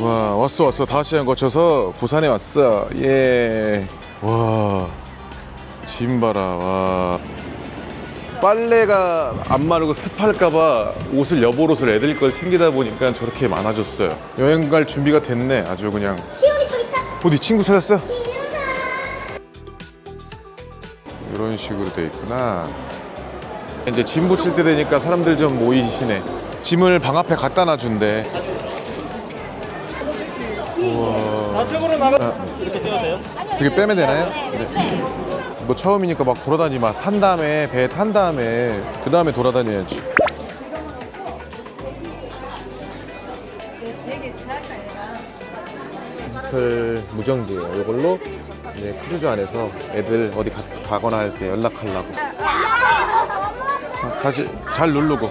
와 왔어 왔어. 5시간 거쳐서 부산에 왔어. 예와 짐 봐라. 와. 빨래가 안 마르고 습할까봐 옷을 여벌 옷을 애들 걸 챙기다 보니까 저렇게 많아졌어요. 여행 갈 준비가 됐네. 아주 그냥. 시온이 저기 있다. 어디 친구 찾았어? 이런 식으로 돼 있구나. 이제 짐 붙일 때 되니까 사람들 좀 모이시네. 짐을 방 앞에 갖다 놔준대 우와 이게 빼면 되나요? 네. 뭐 처음이니까 막 돌아다니 마. 탄 다음에 배 탄 다음에 그 다음에 돌아다녀야지. 디지털 무전기예요. 이걸로 이제 크루즈 안에서 애들 어디 가, 가거나 할 때 연락하려고. 어, 다시 잘 누르고.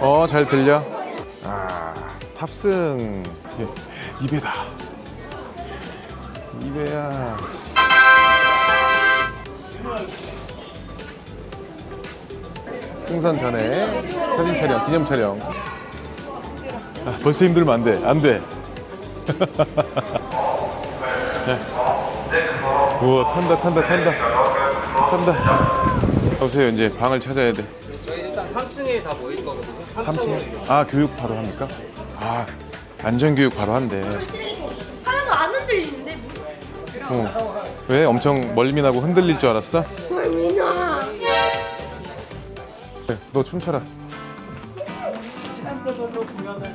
어, 잘 들려? 아, 탑승. 예, 입에다. 입에야. 승선 전에 사진 촬영, 기념 촬영. 아, 벌써 힘들면 안 돼. 안 돼. 자. 우와, 탄다, 탄다, 탄다. 탄다. 오세요, 이제 방을 찾아야 돼. 저희 일단 3층에 다 모일 거거든요. 3층에? 아, 교육 바로 합니까? 아, 안전교육 바로 한대. 하나도 안 흔들리는데? 어. 왜? 엄청 멀미나고 흔들릴 줄 알았어? 멀미나. 그래, 너 춤춰라.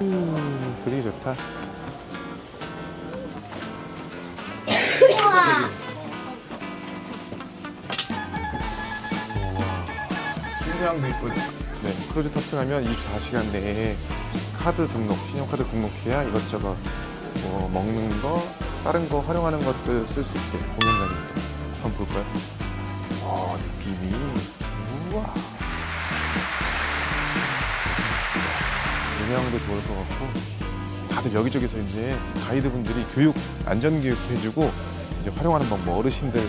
음, 분위기 좋다. 우와. 신호양도 있거든. 네, 크루즈 탑승하면 24시간 내에 카드 등록, 신용카드 등록해야 이것저것 뭐 먹는 거, 다른 거 활용하는 것들 쓸 수 있게 공연장입니다. 한번 볼까요? 와, 느낌이. 우와. 음향도 좋을 것 같고 다들 여기저기서 이제 가이드분들이 교육 안전교육 해주고 이제 활용하는 방법 어르신들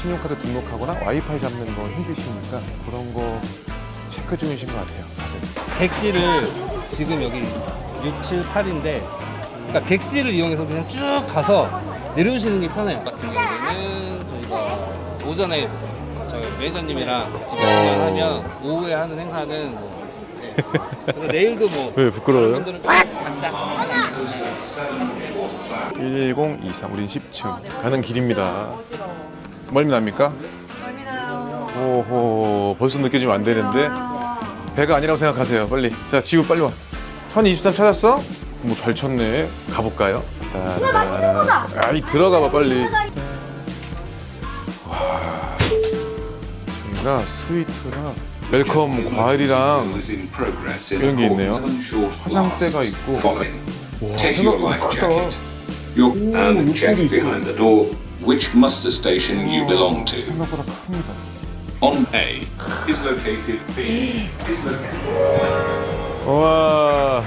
신용카드 등록하거나 와이파이 잡는 거 힘드시니까 그런 거 체크 중이신 것 같아요 다들 객실을 지금 여기 6, 7, 8인데 그러니까 객실을 이용해서 그냥 쭉 가서 내려오시는 게 편해요. 같은 경우에는 저희가 오전에 저희 매니저님이랑 같이 공연하면 오후에 하는 행사는 뭐 그래서 내일도 뭐 왜 부끄러워요? 분들은 좀 각자 1023 우린 10층 가는 길입니다 멀미 납니까? 멀미 나요 오호 벌써 느껴지면 안 되는데 배가 아니라고 생각하세요 빨리 자 지우 빨리 와 1023 찾았어? 뭐잘 찾네 가볼까요? 따라라. 아이 들어가 봐 빨리 와 저희가 스위트랑 웰컴 과일이랑 이런 게 있네요. 화장대가 있고. 와 생각보다 크다. Your, and check behind the door which muster station you belong to. 생각보다 큽니다 On A is located B is located. 와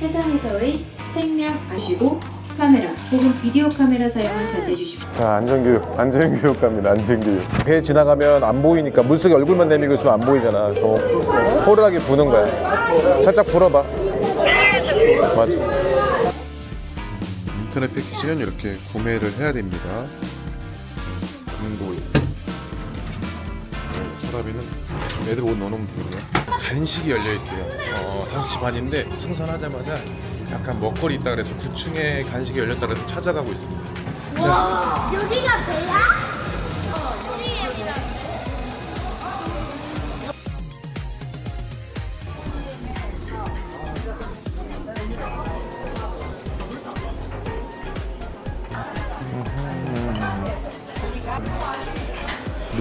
해상에서의 생략 아시고 카메라 혹은 비디오 카메라 사용을 자제해 주십시오. 자, 안전교육, 안전교육 갑니다, 안전교육. 배 지나가면 안 보이니까 물속에 얼굴만 내밀고 있으면 안 보이잖아. 저 호루라기 부는 거야. 살짝 불어봐. 맞아. 인터넷 패키지는 이렇게 구매를 해야 됩니다. 금고. 네, 서랍에는 애들 옷 넣어놓으면 되고요. 간식이 열려있대요. 어, 5시 반인데 승선하자마자 약간 먹거리 있다 그래서 9층에 간식이 열렸다 그래서 찾아가고 있습니다. 와. 여기가 배야?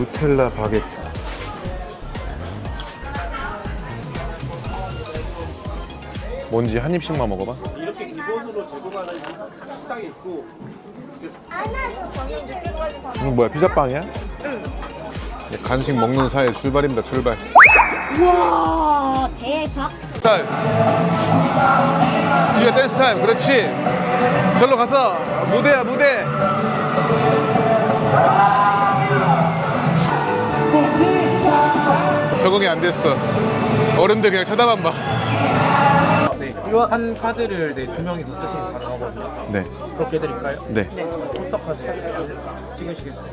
누텔라 바게트. 뭔지 한 입씩만 먹어봐. 이렇게 기본으로 제공하는 식당이 있고 안아서 보내줄게. 이거 뭐야 피자빵이야? 응. 간식 먹는 사이 출발입니다 출발. 우와, 대박. 딸. 지우야 댄스 타임 그렇지. 절로 가서 무대야 무대. 적응이 안 됐어. 어른들 그냥 쳐다만 봐. 네, 한 카드를 네, 두 명이서 쓰시면 가능하거든요. 네, 그렇게 해드릴까요? 네. 포스터 카드 찍으시겠어요?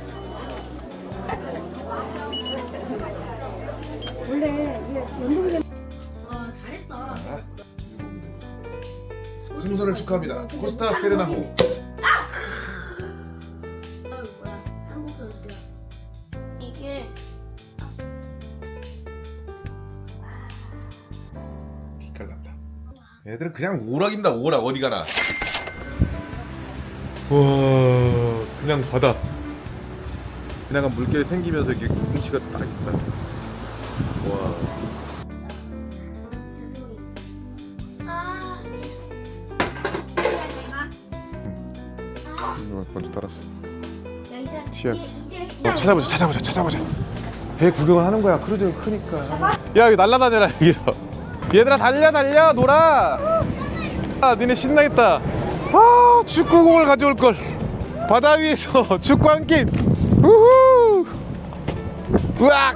승선을 축하합니다. 코스타 세레나호. 애들은 그냥 오락입니다. 오락 어디 가나. 와, 그냥 바다. 그냥 물결이 생기면서 이렇게 경치가 딱 있다. 와. 아. 이거 먼저 따랐어. 치얼스. 어, 찾아보자, 찾아보자, 찾아보자. 배 구경을 하는 거야. 크루즈는 크니까. 야, 여기 날라다녀라 여기서. 얘들아 달려 달려 놀아. 아, 니네 신나겠다. 아, 축구공을 가져올 걸. 바다 위에서 축구 한 게임. 우후. 으악.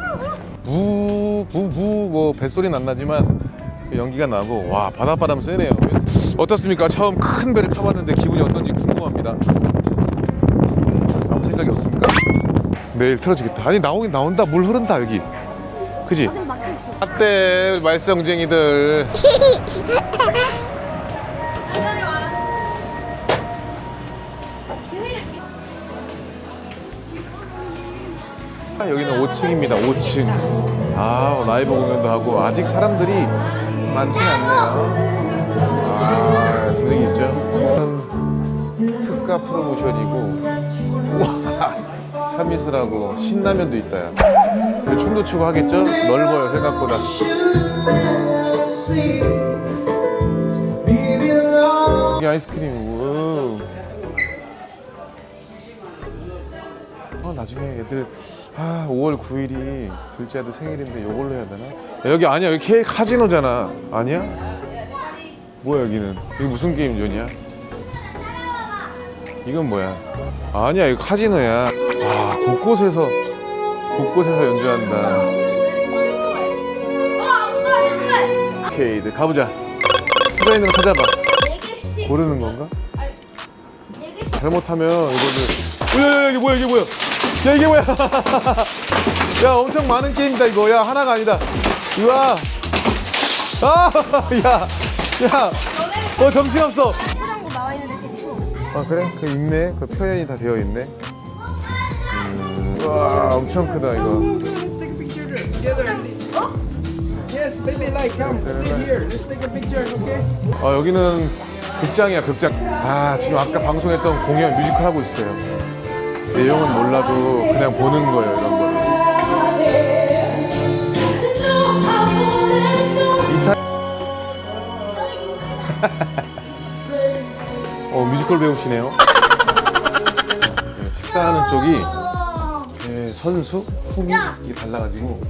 무무무 뭐 뱃소리는 안 나지만 연기가 나고 와 바닷바람 세네요. 어떻습니까? 처음 큰 배를 타봤는데 기분이 어떤지 궁금합니다. 아무 생각이 없습니까? 내일 틀어주겠다. 아니 나오긴 나온다. 물 흐른다 여기. 그지? 어때 말썽쟁이들. 아, 여기는 5층입니다. 5층. 아 라이브 공연도 하고 아직 사람들이 많지는 않네요. 아 분위기 있죠? 음, 특가 프로모션이고 와 참이슬하고 신라면도 있다 야 춤도 추고 하겠죠? 넓어요 생각보다 이게 아이스크림이고 아 나중에 애들 아 5월 9일이 둘째 아들 생일인데 요걸로 해야 되나? 야, 여기 아니야 여기 K 카지노잖아 아니야? 뭐야 여기는 여기 무슨 게임존이야? 이건 뭐야? 아니야 이거 카지노야. 아 곳곳에서 곳곳에서 연주한다. 오케이 가보자. 찾아 있는 거 찾아봐. 고르는 건가? 잘못하면 이거를 야야야 이게 뭐야 이게 뭐야? 야 이게 뭐야? 야 엄청 많은 게임이다 이거. 야 하나가 아니다. 우와. 아 야 야 어 정신 없어 아 그래? 그 있네 그 표현이 다 되어 있네 음, 우와 엄청 크다 이거 Yes, baby, like, come, sit here. Let's take a picture, okay? 아 여기는 극장이야 극장 아 지금 아까 방송했던 공연 뮤지컬 하고 있어요 내용은 몰라도 그냥 보는 거예요 이런 거를 이탈 어 뮤지컬 배우시네요. 네, 식사하는 쪽이 네, 선수 후기 이게 달라가지고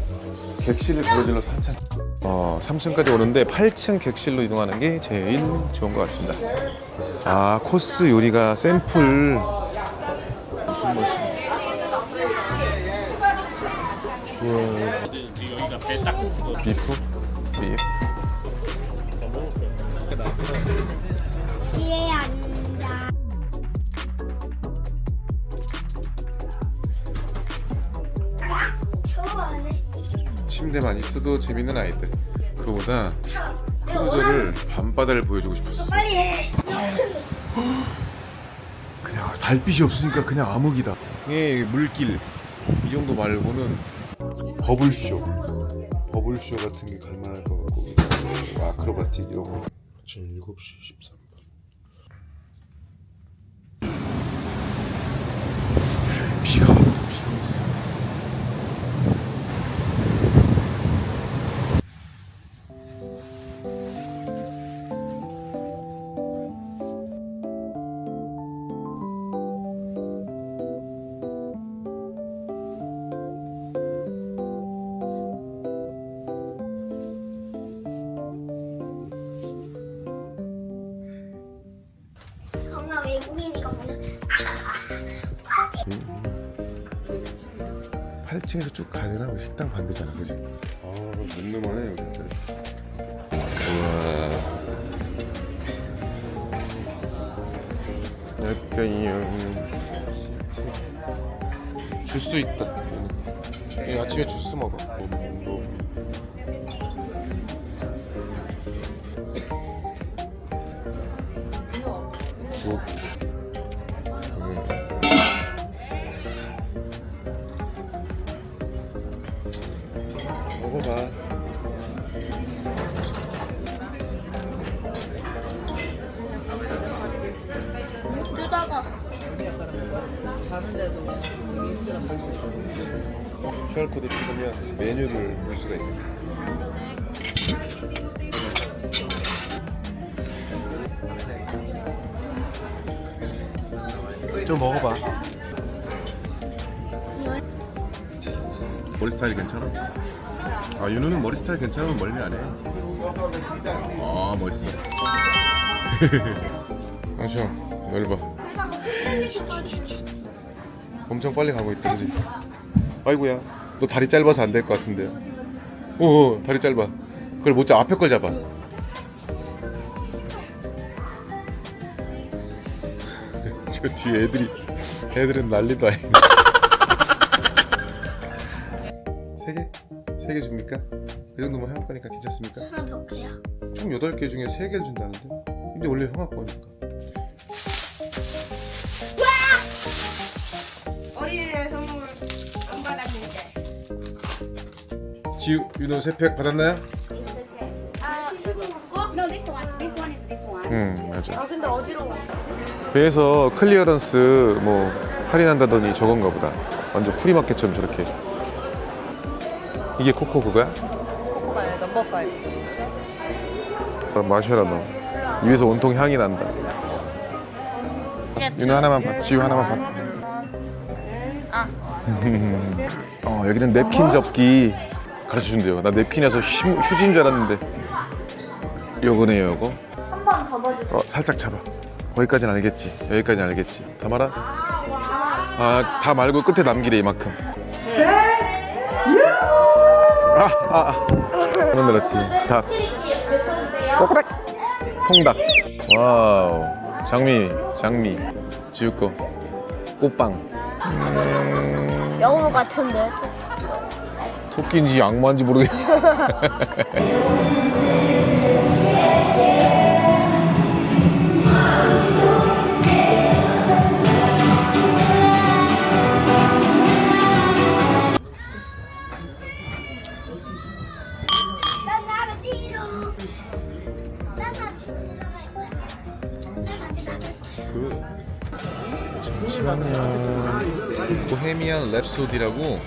객실을 가로질러서 한참. 어, 3층까지 오는데 8층 객실로 이동하는 게 제일 좋은 것 같습니다. 아 코스 요리가 샘플 침대만 있어도 재밌는 아이들. 그거보다 크루저를 밤바다를 보여주고 싶었어. 빨리 해. 그냥 달빛이 없으니까 그냥 암흑이다. 이게 물길 이 정도 말고는 버블쇼. 버블쇼 같은 게 갈만할 것 같고. 뭐 아크로바틱 이런 거. 아침 7시 13분 8층에서 쭉 가야 되나? 우리 식당 반대잖아, 그지? 어, 늠름하네 여기. 우와. 약간요. 주스 있다. 이 아침에 주스 먹어. QR코드 찍으면 메뉴를 볼 수가 있어. 좀 먹어봐. 머리 스타일 괜찮아? 아 윤우는 머리 스타일 괜찮으면 멀리 안 해. 아 멋있어. 당신 넓어. 엄청 빨리 가고 있다, 그지? 아이고야, 너 다리 짧아서 안 될 것 같은데. 오, 다리 짧아. 그걸 못 잡아. 앞에 걸 잡아. 저 뒤에 애들이, 애들은 난리도 아니네. 세 개? 세 개 줍니까? 그 정도면 형아 거니까 괜찮습니까? 하나 몇 개야? 총 8개 중에 3개를 준다는데? 근데 원래 형아 거니까. 지우, 윤호 세팩 받았나요? 아, No, this one. This one is this one. 응, 맞아. 아 근데 어디로? 배에서 클리어런스 뭐 할인한다더니 저건가 보다. 완전 프리마켓처럼 저렇게. 이게 코코 그거야? 코코가요 넘버 파이브 아, 마셔라 너. 입에서 온통 향이 난다. 윤호 하나만 받, 지우 하나만 받. 어 여기는 냅킨 접기 가르쳐 준대요. 나 휴, 휴지인 줄 알았는데. 요거네요, 요거. 한 번 접어주세요. 어, 살짝 잡아. 거기까지는 알겠지. 여기까지는 알겠지. 다 말아? 아, 다 말고 끝에 남기래, 이만큼. 아, 아, 아. 흔들었지. 닭. 꼬꾸락. 통닭. 와우. 장미, 장미. 지우 거. 꽃빵. 영어 같은데. 토끼인지 악마인지 모르겠네. 난 나를 뒤로. 난 같이 보잖아요. 난 같이 나를. 그 잠시만요. 보헤미안 랩소디라고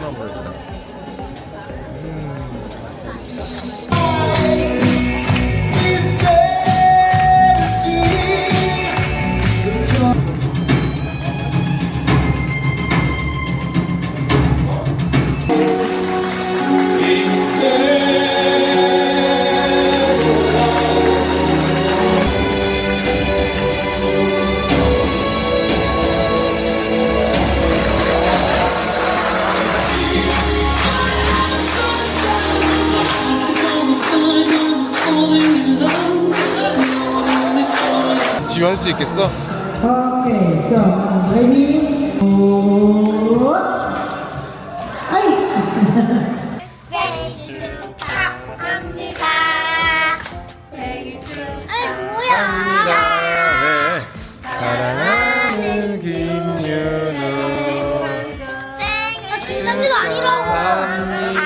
number. 있겠어? Okay, so ready? 생일 축하합니다. 생일 축하. 아니 뭐야? 사랑하는 김윤우 생일 진담지가 아니라고. 아.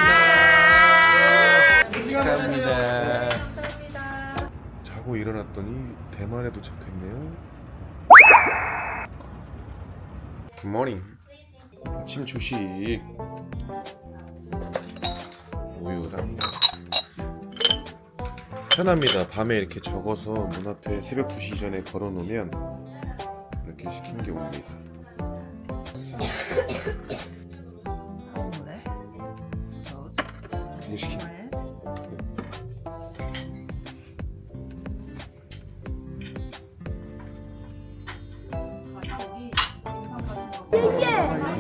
축하합니다. 자고 일어났더니 대만에 도착했네요. 굿모닝. 아침 주식. 우유랑 편합니다. 밤에 이렇게 적어서 문 앞에 새벽 2시 전에 걸어 놓으면 이렇게 시킨 게 옵니다. 이거 시킨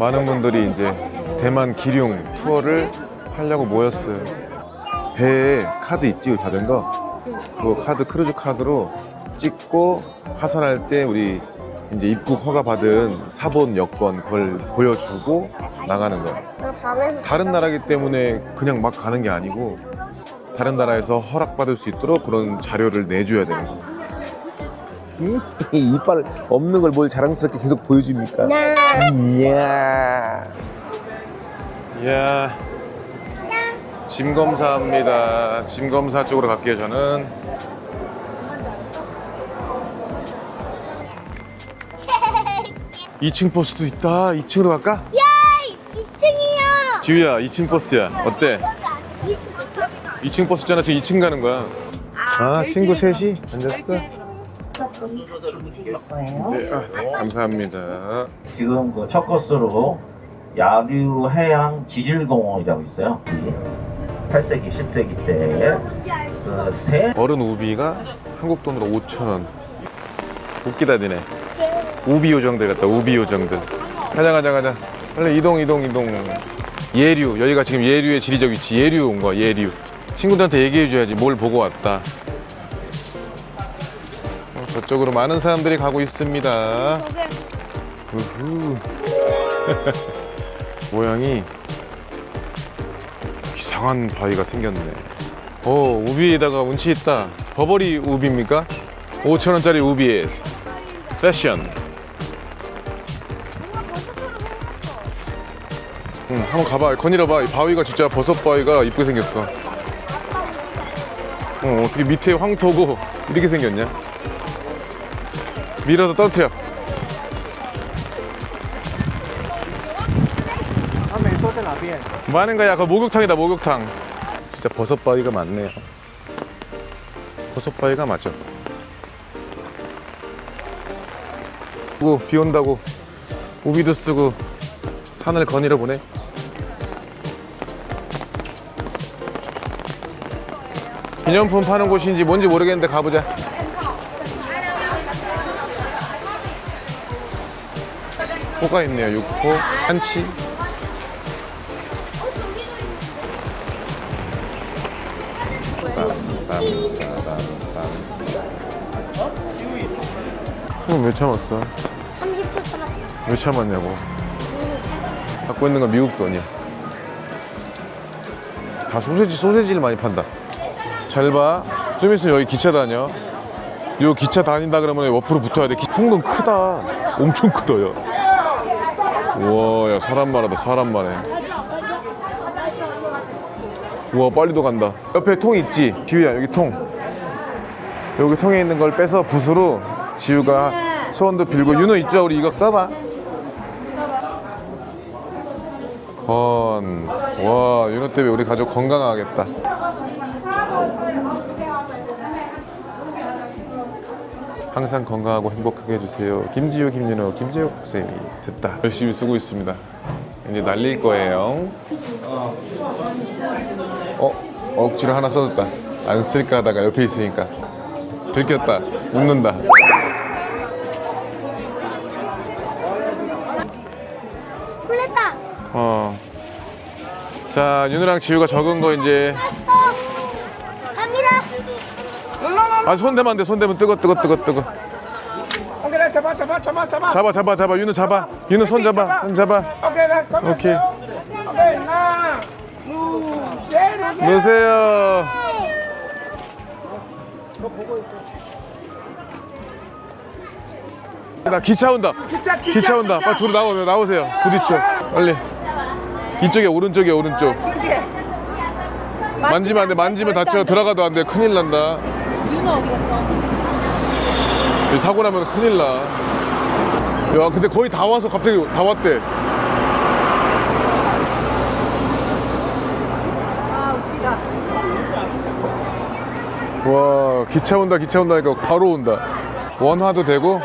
많은 분들이 이제 대만 기륭 투어를 하려고 모였어요. 배에 카드 있지 받은 거. 그 카드 크루즈 카드로 찍고 하선할 때 우리 이제 입국 허가 받은 사본 여권 그걸 보여주고 나가는 거야. 다른 나라기 때문에 그냥 막 가는 게 아니고 다른 나라에서 허락받을 수 있도록 그런 자료를 내줘야 되는 거야. 이빨 없는 걸 뭘 자랑스럽게 계속 보여줍니까? 이야. 이야. 짐 검사합니다. 짐 검사 쪽으로 갈게요, 저는. 이층 버스도 있다. 2층으로 갈까? 야, 2층이요. 지우야, 2층 버스야. 어때? 2층 버스 있잖아. 지금 2층 가는 거야. 아, 친구 셋이 앉았어? 네, 아, 네, 감사합니다. 지금 그 첫 코스로 야류 해양 지질공원이라고 있어요. 8세기, 10세기 때그 새 어른 우비가 한국 돈으로 5천 원. 웃기다 니네. 우비 요정들 같다. 우비 요정들. 가자 가자 가자. 빨리 이동 이동 이동. 예류. 여기가 지금 예류의 지리적 위치. 예류 온 거야. 예류. 친구들한테 얘기해 줘야지. 뭘 보고 왔다. 어, 저쪽으로 많은 사람들이 가고 있습니다. 우후. 모양이 이상한 바위가 생겼네. 오, 우비에다가 운치 있다. 버버리 우비입니까? 5천원짜리 우비에 패션. 응, 한번 가봐. 거닐어봐. 이 바위가 진짜 버섯 바위가 이쁘게 생겼어. 어, 어떻게 밑에 황토고 이렇게 생겼냐? 밀어서 떨어뜨려. 뭐 하는 거야? 그 목욕탕이다, 목욕탕. 진짜 버섯 바위가 많네요. 버섯 바위가 맞아. 오, 비 온다고 우비도 쓰고 산을 거닐어 보네. 기념품 파는 곳인지 뭔지 모르겠는데 가보자. 호가 있네요. 육호, 한치. 숨을 왜 참았어? 30초 참았어. 왜 참았냐고. 갖고 있는 건 미국 돈이야. 다 소세지, 소세지를 많이 판다. 잘 봐. 좀 있으면 여기 기차 다녀. 요 기차 다닌다 그러면 옆으로 붙어야 돼. 풍금 크다. 엄청 크다, 야. 우와, 야, 사람 말하다, 사람 말해. 우와, 빨리도 간다. 옆에 통 있지? 지우야, 여기 통. 여기 통에 있는 걸 빼서 붓으로 지우가 소원도 빌고 윤호 있죠? 우리 이거 써봐. 건. 와, 윤호 때문에 우리 가족 건강하겠다. 항상 건강하고 행복하게 해주세요. 김지우, 김윤호, 김재욱 학생이 됐다. 열심히 쓰고 있습니다. 이제 날릴 거예요. 어, 억지로 하나 써줬다. 안 쓸까 하다가 옆에 있으니까. 들켰다. 웃는다. 콜레타. 어. 자, 윤우랑 지우가 적은 거 이제. 갑니다. 아, 손 대면 안 돼. 손 대면 뜨거, 뜨거, 뜨거, 뜨거. Okay, now, 잡아, 잡아, 잡아, 잡아. 잡아, 잡아, 잡아. 윤우 잡아. 윤우 손 잡아. 손 잡아. 오케이. Okay, now. Move. Say it again. 놓으세요. 나 기차 온다. 기차, 기차, 기차 온다. 빨리 둘이 나오, 나오세요. 부딪혀. 빨리. 이쪽에 오른쪽에 오른쪽. 신기해. 만지면 안 돼. 만지면 다쳐. 들어가도 안 돼. 큰일 난다. 윤호 어디 갔어? 사고 나면 큰일 나. 야, 근데 거의 다 와서 갑자기 다 왔대. 아 웃기다. 와, 기차 온다, 기차 온다 니까 바로 온다. 원화도 되고.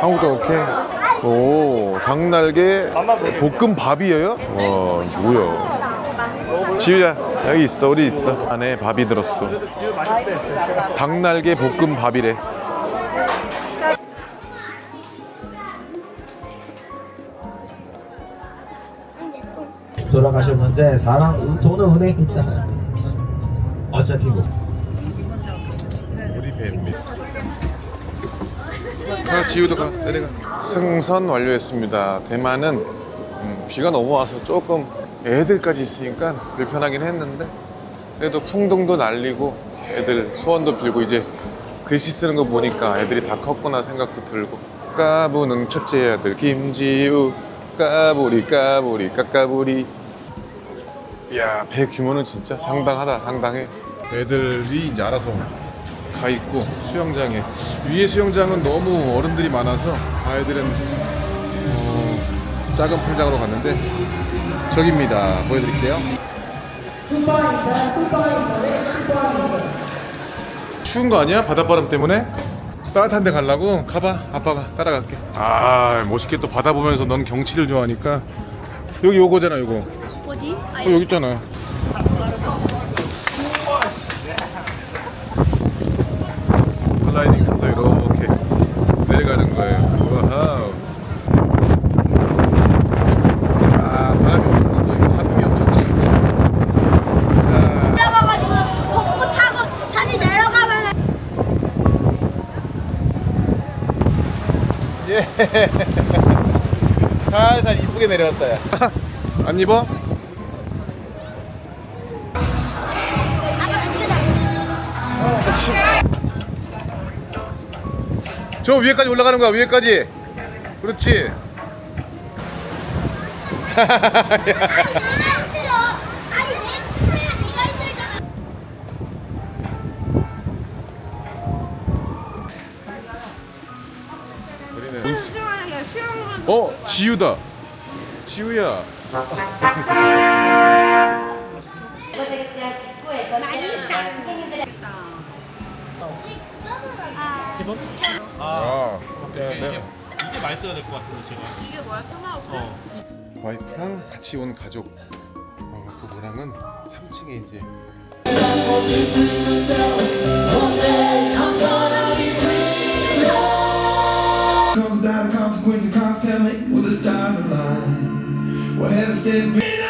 한국도 오케이. 오, 닭날개 볶음밥이에요? 와, 뭐야. 지우야, 여기 있어, 어디 있어? 안에 밥이 들었어. 닭날개 볶음 밥이래. 돌아가셨는데 사람 돈은 은행에 있잖아요. 어차피 뭐. 우리 배입니다. 가 지우도 가 내려가. 승선 완료했습니다. 대만은 음, 비가 너무 와서 조금 애들까지 있으니까 불편하긴 했는데 그래도 풍등도 날리고 애들 소원도 빌고 이제 글씨 쓰는 거 보니까 애들이 다 컸구나 생각도 들고. 까부는 첫째 아들 김지우. 까부리 까부리 까까부리. 이야 배 규모는 진짜 상당하다 상당해. 애들이 이제 알아서 가 있고 수영장에. 위에 수영장은 너무 어른들이 많아서 아이들은 어, 작은 풀장으로 갔는데 저기입니다. 보여드릴게요. 추운 거 아니야? 바닷바람 때문에? 따뜻한 데 가려고? 가봐. 아빠가 따라갈게. 아 멋있게 또 바다 보면서 넌 경치를 좋아하니까. 여기 요거잖아 요거. 어디? 어, 여기 있잖아. 슬라이딩 타서 이렇게 내려가는 거예요. 와우. 아, 바람이 엄청 나서 잡음이 엄청 나요. 자, 내려가가지고 벚꽃 타고 다시 내려가면 예. 살살 이쁘게 내려왔다, 야. 안 입어? 저 위에까지 올라가는 거야, 위에까지. 그렇지. 지우다 지우야 아 네, 네. 이게 맛있어야 될 것 같은데 제가. 이게 뭐야? 토마호크. 와이프랑 같이 온 가족 어, 부부랑은 3층에 이제 İşte...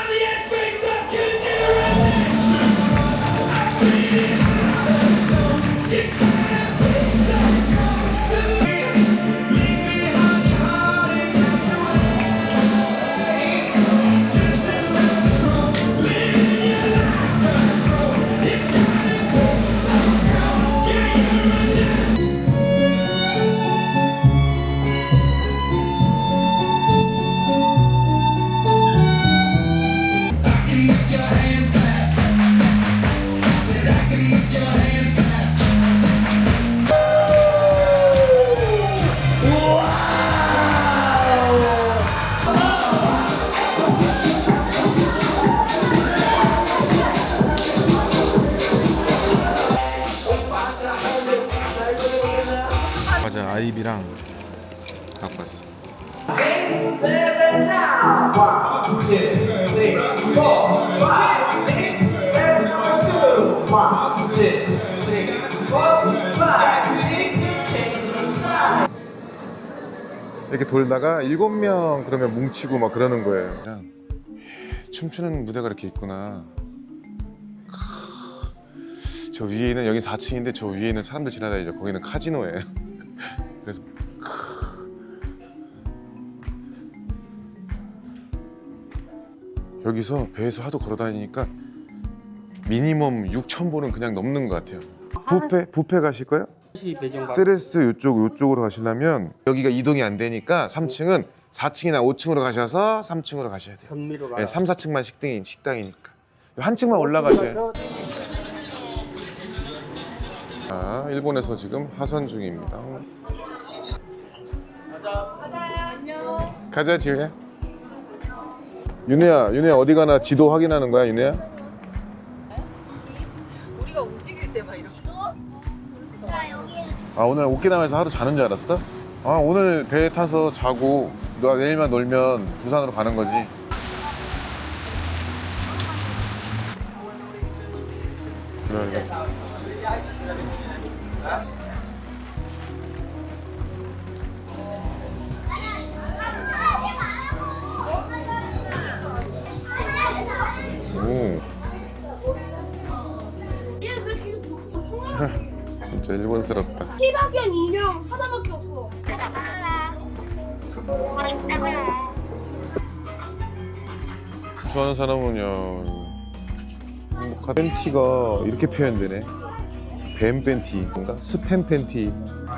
돌다가 일곱 명 그러면 뭉치고 막 그러는 거예요. 그냥 춤추는 무대가 이렇게 있구나. 크, 저 위에는 여기 4층인데 저 위에는 사람들 지나다니죠. 거기는 카지노예요. 그래서 크. 여기서 배에서 하도 걸어다니니까 미니멈 6천 보는 그냥 넘는 것 같아요. 부페 부페 가실 거예요? 세레스 이쪽 이쪽으로 가시려면 여기가 이동이 안 되니까 3층은 4층이나 5층으로 가셔서 3층으로 가셔야 돼요. 네, 3, 4층만 식당이 식당이니까 한 층만 올라가셔야. 아, 일본에서 지금 하선 중입니다. 가자 지우야. 윤혜야, 윤혜야 어디 가나 지도 확인하는 거야, 윤혜야? 아 오늘 오키나와에서 하루 자는 줄 알았어? 아 오늘 배에 타서 자고 너 내일만 놀면 부산으로 가는 거지. 그래 그래 진짜 일본스럽다. 티박이한 인형 하나밖에 없어. 좋아하는 사람은요. 행복한 팬티가 이렇게 표현되네. 뱀 팬티, 뭔가 스팸 팬티.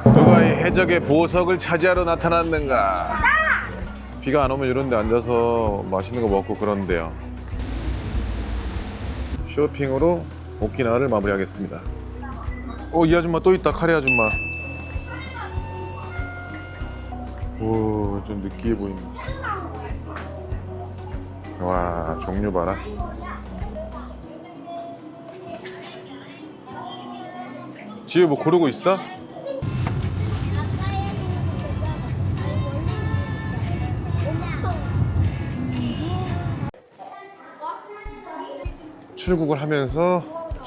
누가 이 해적의 보석을 차지하러 나타났는가? 비가 안 오면 이런 데 앉아서 맛있는 거 먹고 그런데요. 쇼핑으로 오키나와를 마무리하겠습니다. 어, 이 아줌마 또 있다, 카레 아줌마. 오, 좀 느끼해 보인다. 와, 종류 봐라. 지우 뭐 고르고 있어? 출국을 하면서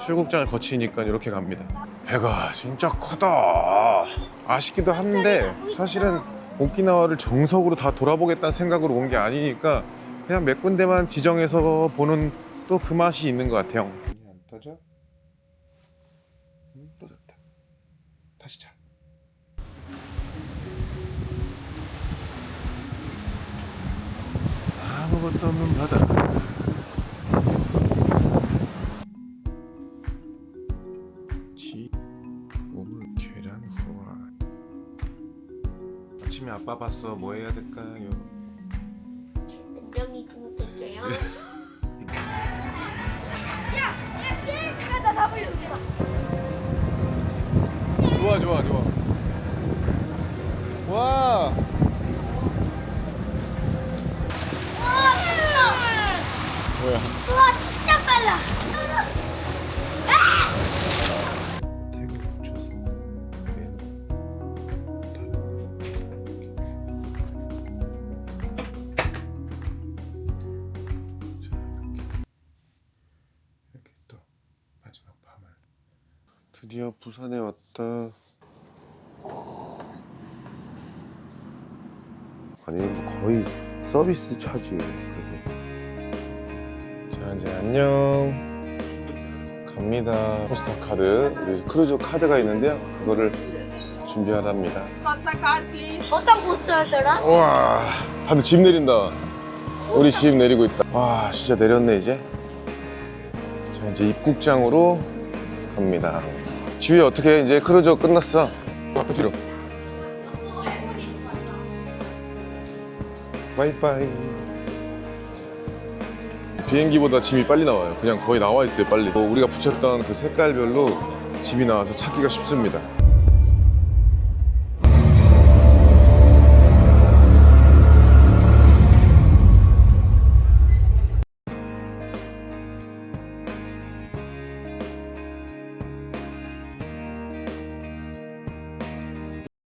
출국장을 거치니까 이렇게 갑니다. 배가 진짜 크다. 아쉽기도 한데 사실은 오키나와를 정석으로 다 돌아보겠다는 생각으로 온 게 아니니까 그냥 몇 군데만 지정해서 보는 또 그 맛이 있는 것 같아요. 안 떠져? 음, 떠졌다. 다시 자. 아무것도 없는 바다. 아침에 아빠 봤어. 뭐 해야 될까요? 인형이 그것도 있어요. 야, 야, 씨가 나 답을 여기다. 좋아 좋아 좋아 서비스 차지 그래서 자 이제 안녕 갑니다. 포스터 카드, 우리 크루즈 카드가 있는데요. 그거를 준비하랍니다. 어떤 포스터였더라? 와, 다들 집 내린다. 우리 집 내리고 있다. 와, 진짜 내렸네 이제. 자, 이제 입국장으로 갑니다. 지우야 어떻게 해? 이제 크루즈 끝났어. 앞에 뒤로. 바이바이. 비행기보다 짐이 빨리 나와요. 그냥 거의 나와 있어요, 빨리. 뭐 우리가 붙였던 그 색깔별로 짐이 나와서 찾기가 쉽습니다.